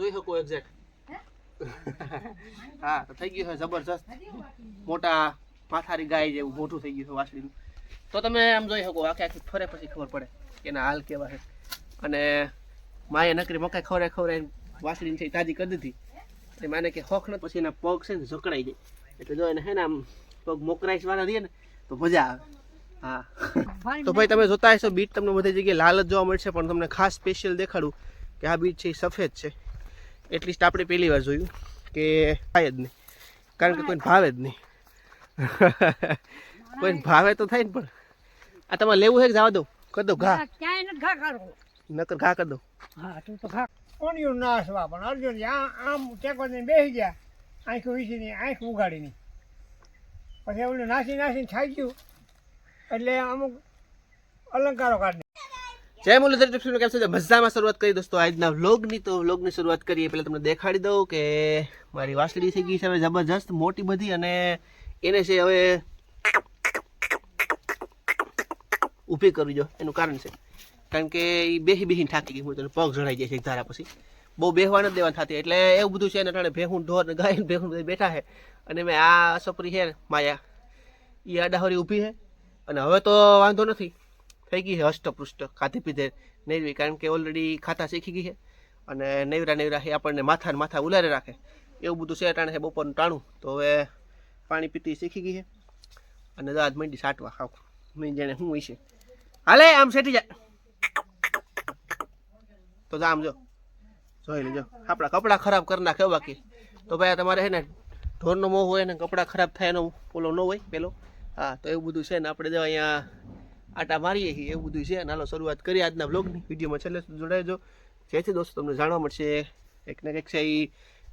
જોઈ શકો એક્ઝેક્ટ હા તો થઈ ગયું છે જબરજસ્ત. મોટા માથારી ગાય જેવું મોટું થઈ ગયું છે વાછડીનું તો તમે આમ જોઈ શકો આખે આખી ફરે પછી ખબર પડે કે એના હાલ કેવા છે. અને માએ નકરી મકાઈ ખવરે ખવરે વાસળીને છે તાજી કરી દીધી. એટલે માને કે હોખ ને પછી એના પગ છે ને જકડાઈ જાય એટલે જો એને હે ને આમ પગ મોકરાઈશ વાળા રહીએ ને તો મજા આવે. હા. તો ભાઈ તમે જોતા હશો બીટ તમને બધી જગ્યાએ લાલ જ જોવા મળશે પણ તમને ખાસ સ્પેશિયલ દેખાડું કે આ બીટ છે એ સફેદ છે. એટલીસ્ટ આપણે પહેલી વાર જોયું કે થાય જ નહીં. કારણ કે કોઈને ભાવે જ નહીં. કોઈને ભાવે તો થાય ને પણ. આ તમારે લેવું છે કે જવા દો કરી દો ઘા. નકર ઘા કરી દો હા તું તો ઘા. કોણિયું નાસવા પણ અર્જુન આ આમ ટેકો બેસી ગયા. આંખ વીસીની આંખ ઉગાડીની પછી એવું નાસી નાસીને ખાઈ ગયું એટલે અમુક અલંકારો કાઢી જય મુરલીધર ટિપ્સ કેમ છે? મજામાં શરૂઆત કરી દોસ્તો, આજના વ્લોગની. તો વ્લોગની શરૂઆત કરીએ, પહેલાં તમને દેખાડી દઉં કે મારી વાસળી થઈ ગઈ છે હવે જબરજસ્ત, મોટી બધી, અને એને છે હવે ઊભી કરવી જો, એનું કારણ છે. કારણ કે એ બેહી બેહીને થાકી ગઈ, હું તને પગ જણાઈ જાય છે ધારા પછી. બહુ બેહવા નથી દેવા થતી, એટલે એવું બધું છે ને ટાણે ભેહું ઢોર ગાય ભેહું બેઠા છે. અને મેં આ સપરી છે માયા એ આડાહરી ઊભી છે. અને હવે તો વાંધો નથી. થઈ ગઈ છે હષ્ટપૃષ્ટ ખાધી પીધે નૈરવી, કારણ કે ઓલરેડી ખાતા શીખી ગઈ છે. અને નૈવરા નૈવરા એ આપણને માથા માથા ઉલારે રાખે. એવું બધું છે ટાણે છે, બપોરનું ટાણું. તો હવે પાણી પીતી શીખી ગઈ છે. અને દાદ મંડી સાટવા ખાવ. મેં જેને શું હોય છે હાલે, આમ સેટી જા તો જા આમ જો. જોઈ લેજો. આપણા કપડાં ખરાબ કરી નાખે હો બાકી. તો ભાઈ તમારે છે ને, ઢોરનો મોહ હોય ને, કપડાં ખરાબ થાય એનો પોલો ન હોય, પેલો. હા, તો એવું બધું છે ને, આપણે જો અહીંયા આટા મારીએ છીએ, એવું બધું છે. નાલો શરૂઆત કરીએ આજના બ્લોગની વિડીયોમાં છેલ્લે સુધી જોડાઈજો જેથી દોસ્તો, તમને જાણવા મળશે. એક ને કંઈક છે એ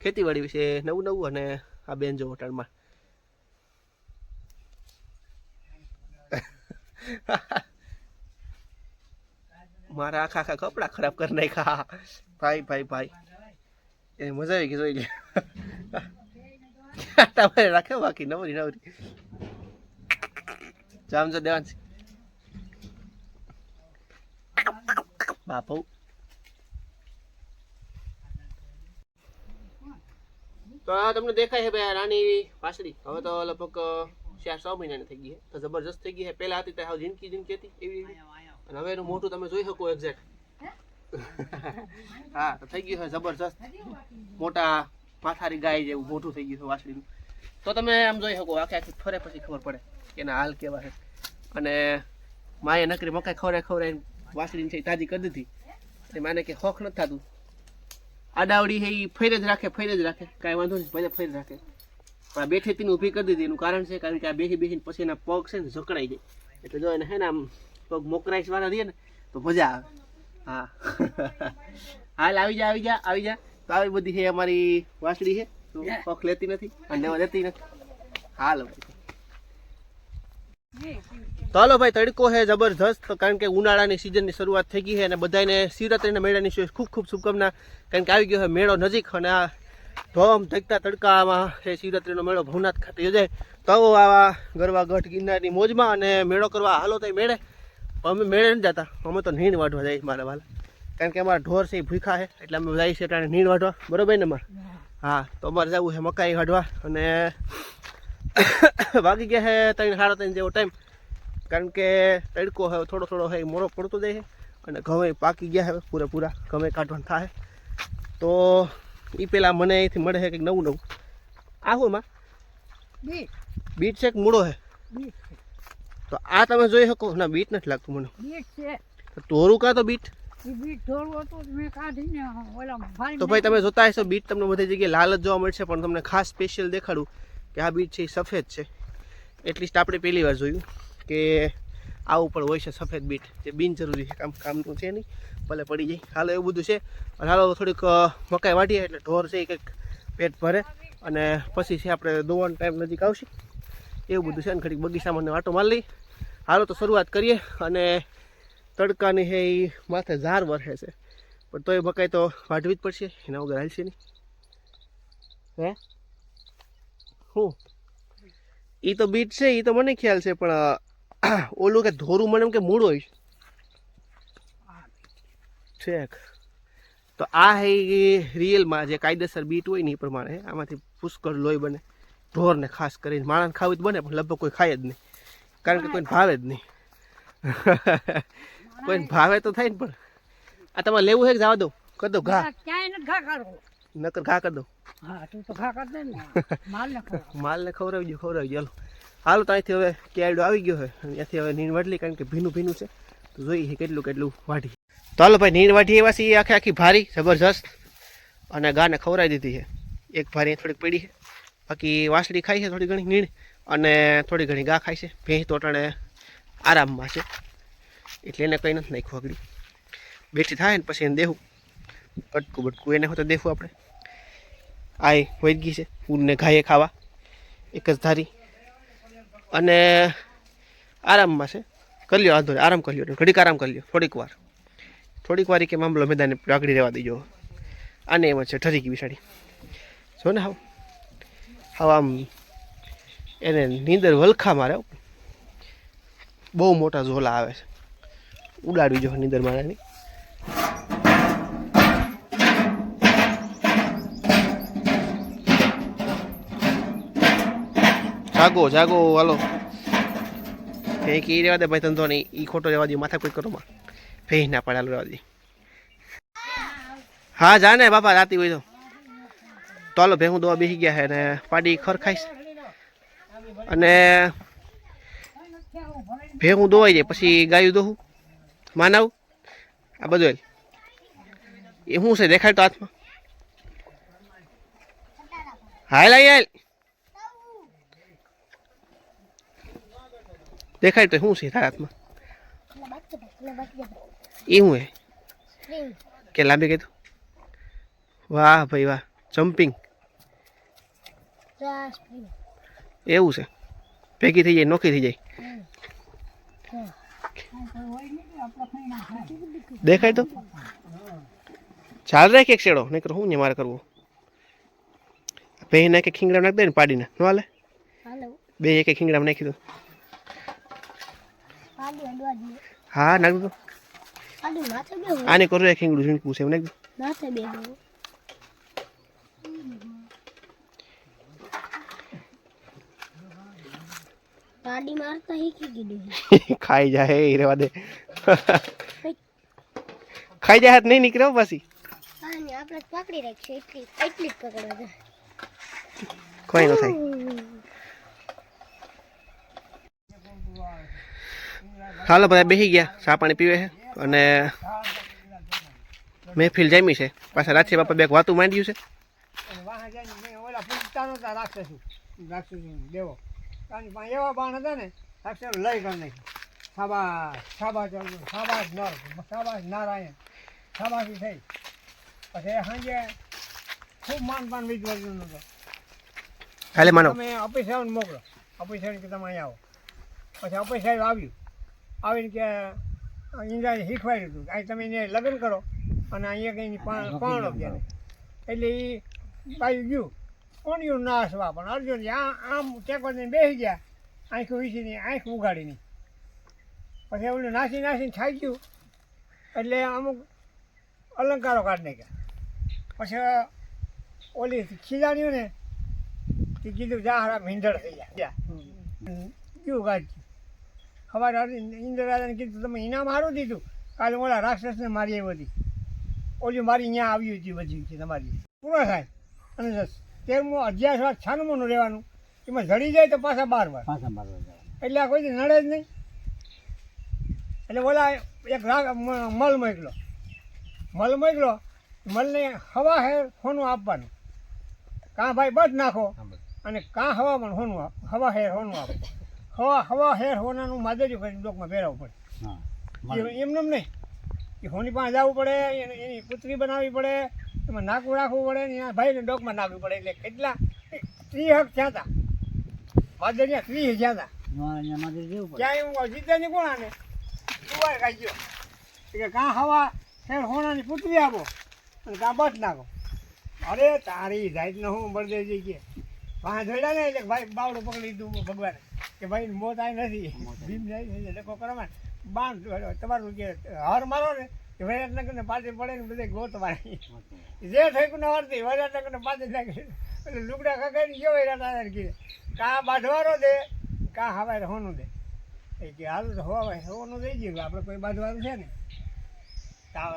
ખેતીવાડી વિશે નવું નવું અને આ બેન જો હોટલમાં મારા આખા આખા કપડાં ખરાબ કરી નાખ્યા. ભાઈ ભાઈ ભાઈ. એ મજા આવી ગઈ, જોઈ લે. આટા મારી રાખે બાકી, નવરી નવરી. જામ જો દેવાન બાપુ તો આ તમને દેખાય છે ભાઈ રાણી પાછળી. હવે તો લગભગ ચાર છ મહિનાની થઈ ગઈ છે. તો જબરજસ્ત થઈ ગઈ છે. પહેલા હતી ત્યાં જિંદગી જિંદગી હતી એવી અને હવે એનું મોટું તમે જોઈ શકો એક્ઝેક્ટ હા? તો થઈ ગયું છે જબરજસ્ત. મોટા માથારી ગાય જેવું મોટું થઈ ગયું છે વાછડીનું. તો તમે આમ જોઈ શકો આખે આખી ફરે પછી ખબર પડે કે એના હાલ કેવા છે. અને માએ નકરી મકાઈ ખવરે ખવડાય વાસળીને છે તાજી કરી દીધી. એટલે માને કે હોખ નથી થતું. આડાવડી છે એ ફરી જ રાખે ફેર જ રાખે. કાંઈ વાંધો નહીં ભલે ફરી રાખે. પણ આ બેઠી તીને ઊભી કરી દીધી એનું કારણ છે કારણ કે આ બેસી બેસીને પછી એના પગ છે ને ઝકડાઈ જાય. એટલે જો એને હે ને આમ પગ મોકરાઈશ વાળા રહીએ ને તો મજા આવે. હા. હાલ આવી જા આવી જા આવી જા. તો આવી બધી છે અમારી વાસળી છે. તો પગ લેતી નથી અને લેવા દેતી નથી. હાલ. તો હાલો ભાઈ, તડકો છે જબરજસ્ત, કારણ કે ઉનાળાની સિઝનની શરૂઆત થઈ ગઈ છે અને બધાને શિવરાત્રીના મેળાની શું, ખૂબ ખૂબ શુભકામના, કારણ કે આવી ગયો છે મેળો નજીક અને આ ધોમ ધકતા તડકામાં એ શિવરાત્રિનો મેળો ભવનાથ ખાતે યોજાય. તો આવો આવા ગરવા ગઢ ગિરનારની મોજમાં અને મેળો કરવા હાલો તો મેળે. અમે મેળે નથી જતા, અમે તો નીણ વાઢવા જાય મારા વાલા. કારણ કે અમારા ઢોર છે એ ભૂખા છે, એટલે અમે જાય છે ત્યાં નીણ વાઢવા. બરોબર ને અમારે? હા, તો અમારે જવું છે મકાઈ કાઢવા અને વાગી ગયા છે ત્રણ, સાડા ત્રણ જેવો ટાઈમ કારણ કે તડકો હવે થોડો થોડો હવે મોરો પડતો જાય અને ઘઉં પાકી ગયા હવે પૂરેપૂરા ઘઉં કાઢવાનું થાય. તો એ પહેલાં મને અહીંથી મળે છે કંઈક નવું નવું. આવું એમાં? બીટ. બીટ છે કે મૂળો છે? તો આ તમે જોઈ શકો? ના બીટ નથી લાગતું મને. બીટ છે. તોરું કાં તો બીટ? તો ભાઈ તમે જોતા હશો બીટ તમને બધી જગ્યાએ લાલ જ જોવા મળશે પણ તમને ખાસ સ્પેશિયલ દેખાડું કે આ બીટ છે એ સફેદ છે. એટલીસ્ટ આપણે પહેલી વાર જોયું. કે આવું પણ હોય છે સફેદ બીટ. જે બિનજરૂરી છે, કામ કામનું છે નહીં, ભલે પડી જાય. હાલો, એવું બધું છે. અને હાલો, થોડીક મકાઈ વાટીએ એટલે ઢોર છે એ કંઈક પેટ ભરે. અને પછી છે આપણે દોવાનો ટાઈમ નજીક આવશે. એવું બધું છે. ને ઘડીક બગીચામાં વાટો મારી લઈ. હાલો, તો શરૂઆત કરીએ. અને તડકાની છે એ માથે ઝાર વરસે છે. પણ તોય મકાઈ તો વાઢવી જ પડશે. એના વગર હાલશે નહીં. હે? શું એ તો બીટ છે એ તો મને ખ્યાલ છે, પણ ઓલું કે ધોરું મને એમ કે મૂળ હોય. છેક તો આ હે રિયલમાં જે કાયદેસર બીટ હોય ને એ પ્રમાણે આમાંથી પુષ્કળ લોહી બને ઢોરને ખાસ કરીને. માણસ ખાવું જ બને પણ લગભગ કોઈ ખાય જ નહીં. કારણ કે કોઈને ભાવે જ નહીં. કોઈને ભાવે તો થાય ને પણ. આ તમારે લેવું છે કે જવા દો કરી દો ઘા. નકર ઘા કરી દો હા તું તો ઘા કરી દે ને. માલ ને ખવડાવ. માલને ખવડાવી દો ખવડાવી દો હાલો, તો અહીંથી હવે કેરડો આવી ગયો છે. અને ત્યાંથી હવે નીર વાટલી કારણ કે ભીનું ભીનું છે. તો જોઈએ કેટલું કેટલું વાઢી. તો હાલો ભાઈ નીર વાઢી એવા છે આખી આખી ભારી, જબરજસ્ત. અને ગાને ખવડાવી દીધી છે. એક ભારી થોડીક પડી છે. બાકી વાસળી ખાઈ છે થોડી ઘણી નીણ, અને થોડી ઘણી ગા ખાય છે. ભેંસ તો અટાણે આરામમાં છે. એટલે એને કંઈ નથી નાખ્યું આગળ. બેઠી થાય ને પછી એને દેવું કટકું બટકું એને હોતે દેવું આપણે. આ વૈદગી છે. પૂરને ઘાયે ખાવા. એક જ ધારી. અને આરામમાં છે. કરી લ્યો, વાંધો આરામ કરી લ્યો. ઘડીક આરામ કરી લ્યો. થોડીક વાર. થોડીક વાર કે મામલો મેદાને પાકડી રહેવા દેજો. આને એમ છે ઠરી ગઈ બિસાડી જો ને હાવ. હાવ આમ એને નીંદર વલખા મારે બહુ મોટા ઝોલા આવે છે. ઉડાડવી જો નીંદર મારાની. જાગો જાગો, હાલો. ફેંક એ રહેવા દે ભાઈ ધંધો નહીં. એ ખોટો રહેવા દે માથા કોઈ કરો માં ફેંક ના પડે, હાલો રહેવા દે. હા, જા ને બાપા, રાતી હોય તો. તો ભેહું દવા બેસી ગયા છે ને પાડી ખર ખાઈશ. અને ભેહું દોવાઈ જાય, પછી ગાયું દોહું. માનાવું, આ બધું એ શું છે, દેખાય તો હાથમાં? હાલ હાલ. દેખાય તો શું છે તારા હાથમાં? એ હું. હે કે લાંબી કીધું? વાહ ભાઈ વાહ જમ્પિંગ એવું છે. ભેગી થઈ જાય નોખી થઈ જાય. દેખાય તો? ચાલ રાખ એક શેડો નહીં શું ને મારે કરવું? ભાઈ નાખે ખીંગડા નાખ દે ને પાડીને ન હાલે? બે એક ખીંગડા નાખી દો. હા નાખ દો આને કરો એક હિંગડું છે પૂછે નાખ દો પાડી મારતા ખાઈ જાય એ રહેવા દે. ખાઈ જાય હાથ નહીં નીકળ્યો પછી. આપણે પકડી રાખશું એટલી એટલી જ પકડવા કોઈ ન થાય. હાલો, બધા બેસી ગયા. ચા પાણી પીવે છે અને મહેફિલ જામી છે. પાછા રાત્રે બાપા બેક વાતું માંડ્યું છે. દેવો એવા બાણ હતા ને રાક્ષસ લઈ કરી નાખી સાબાસ સાબાસ ચાલુ સાબાસ નર સાબાસ નારાયણ સાબાસી થઈ પછી સાંજે ખૂબ માન. પાન વિજવાનું નતો ખાલી માનો તમે સાહેબ મોકલો અપી કે તમે આવો. પછી સાહેબ આવ્યું. આવીને કે ઇન્દ્રાએ શીખવાડ્યું હતું અહીં તમે એને લગ્ન કરો. અને અહીંયા કંઈ પાણો ત્યારે એટલે એ પાયું ગયું. કોણિયું નાસવા પણ. અર્જુન આ આમ ટેકો દઈને બેસી ગયા. આંખ વીસીની આંખ ઉગાડીની પછી ઓલું નાસી નાસીને ખાઈ ગયું. એટલે અમુક અલંકારો કાઢી નાખ્યા. પછી ઓલી ખીજાણ્યું ને તે કીધું જા હારા મીંઢળ થઈ ગયા. ગયું ગાજ્યું. સવારે ઇન્દ્રરાજાને કીધું તમે ઇનામ સારું દીધું. કાલે ઓલા રાક્ષસને મારી આવી હતી ઓલી મારી અહીંયા આવી હતી બધી તમારી. પૂરો થાય. અને તેરમો અગિયાર વાર છાનમોનું રહેવાનું. એમાં જડી જાય તો પાછા બાર વાર. એટલે આ કોઈ નડે જ નહીં. એટલે ઓલા એક રાગ મલ મોકલો. મલ મોકલો. મલને હવા હે સોનું આપવાનું. કાં ભાઈ બધ નાખો અને કાં હવામાન હોનું આપ હવા હેર હોનું આપો. હવા હવા હેર હોનાનું માદર્યું કરીને ડોકમાં પહેરાવવું પડે. એમને એમ નહીં. એ હોની પાસે જવું પડે એને એની પુત્રી બનાવવી પડે એમાં નાકું રાખવું પડે ને ભાઈને ડોકમાં નાખવું પડે. એટલે કેટલા ત્રી હક થયા હતા માદરિયા ત્રી થયા હતા ક્યાંય હું જીતે નહીં કોણ આને? કુવાય ખાઈ ગયો કે કાં હવા હેર હોનાની પુત્રી આપો. અને કાં બસ નાખો. અરે તારી જાતને હું બળદેવજી કે. વાહ જોડ્યા ને એટલે ભાઈ બાવડું પકડી લીધું ભગવાને. કે ભાઈ મોત આવી નથી. ભીમ જાય ડકો કરવા બાંધ તમારું જે હર મારો ને કે વૈરાટનગરને પાછી પડે ને બધે ગોતવાની જે થઈ ના વર્તી વૈરાટનગરને પાછી નાખે એટલે લુગડા ખગાડી ગયો વૈરાટ કીધે કા બાંધવાનો દે કા હવાય હોનું દે. એ કે હાલ તો હોવાય હોવાનું દઈ ગયું. આપણે કોઈ બાંધવાનું છે ને. કા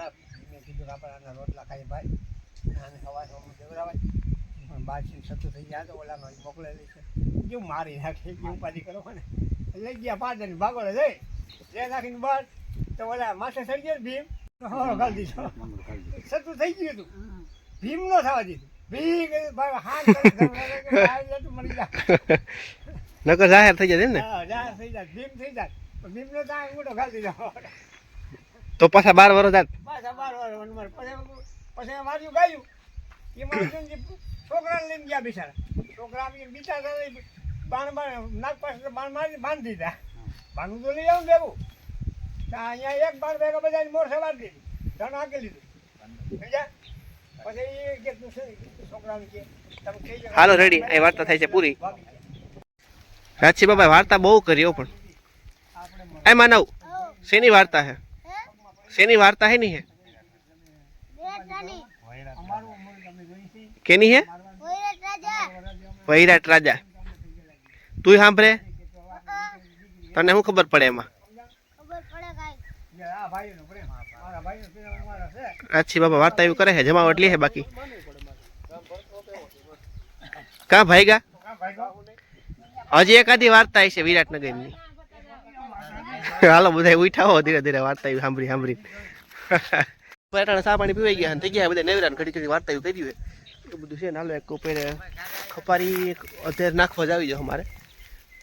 મેં કીધું આપણે આના રોટલા ખાઈ ભાઈ. આને હવાય હોવાનું દેવરાવાય બારથી સતું થઈ ગયા તો ઓલાનો મોકલેલી છે. કેવું મારી નાખે? કે ઉપાધિ કરો ને લઈ ગયા પાંચ જણ ભાગોળે લઈ. જે નાખીને બસ તો ઓલા માથે ચડી ગયો ભીમ? હવારો ગાળી દીધો. સતું થઈ ગયું હતું ભીમ નો થવા દીધું. ભીમ લે મરી નકર જાહેર થઈ જાય ને? જાહેર થઈ જાય. ભીમ થઈ જાય. પણ ભીમનો તો આ અંગૂઠો ગાળી દીધો. તો પાછા બાર વર્ષ પાછા બાર વાર વનમાર. પછી પછી માર્યું ગાયું. એ ને જે છોકરાને લઈને ગયા બિચારા. છોકરા બિચારા બાણ બાણ નાક પાસે બાણ મારી બાંધી દીધા. બાંધવું તો લઈ આવું દેવું ભેગું. તો અહીંયા એક બાણ ભેગા બધાની મોર સવાર દીધી. ધન હાંકી લીધું. બીજા પછી એ કે છોકરાને કે તમે હાલો રેડી અહીં વાર્તા થાય છે પૂરી. રાજસિંહ. બાબા વાર્તા બહુ કરી હો પણ. એ માનવ શેની વાર્તા હે? શેની વાર્તા હે નહીં હે વિરાટ રાણી અમારું ઉંમર તમે જોઈ છે કેની હે? વિરાટ રાજા. તું સાંભળે? તને શું ખબર પડે એમાં? અચ્છી બાબા, વાર્તા એવું કરે છે, જમાવટ લે હે બાકી. કા ભાઈ ગા હજી એકાદી વાર્તા આવી છે વિરાટનગરની. હાલો બધા ઉઠાવો, ધીરે ધીરે વાર્તા સાંભળી સાંભળી. પેટાણે સા પાણી પીવાઈ ગયા થઈ ગયા બધા નેવરાન ઘડી ઘડી વાર્તા એવું કરી એ બધું છે નાલો એક ઉપર ખપારી અત્યારે નાખવા જ આવી જાવ અમારે.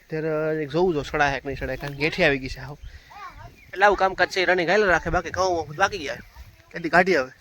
અત્યારે એક જોવું જો સડા હે નહીં સડા કારણ ગેઠી આવી ગઈ છે હાવ એટલે આવું કામકાજ છે રનિંગ હાલ રાખે, બાકી ઘઉં બાકી ગયા. કદી કાઢી આવે?